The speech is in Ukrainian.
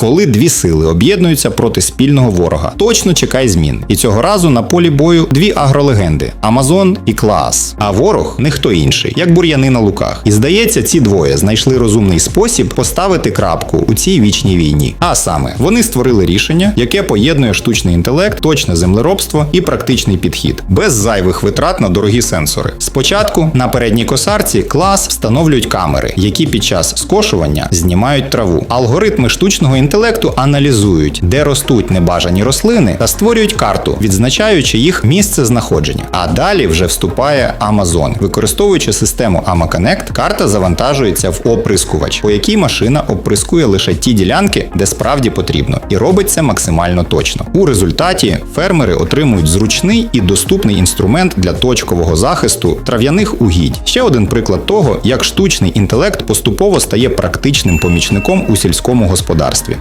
Коли дві сили об'єднуються проти спільного ворога, точно чекай змін. І цього разу на полі бою дві агролегенди Амазон і Клаас. А ворог не хто інший, як бур'яни на луках. І здається, ці двоє знайшли розумний спосіб поставити крапку у цій вічній війні. А саме, вони створили рішення, яке поєднує штучний інтелект, точне землеробство і практичний підхід, без зайвих витрат на дорогі сенсори. Спочатку на передній косарці клас встановлюють камери, які під час скошування знімають траву. Алгоритми штучного інтелекту аналізують, де ростуть небажані рослини, та створюють карту, відзначаючи їх місце знаходження. А далі вже вступає Amazon. Використовуючи систему AmaConnect, карта завантажується в оприскувач, по якій машина оприскує лише ті ділянки, де справді потрібно, і робить це максимально точно. У результаті фермери отримують зручний і доступний інструмент для точкового захисту трав'яних угідь. Ще один приклад того, як штучний інтелект поступово стає практичним помічником у сільському господарстві.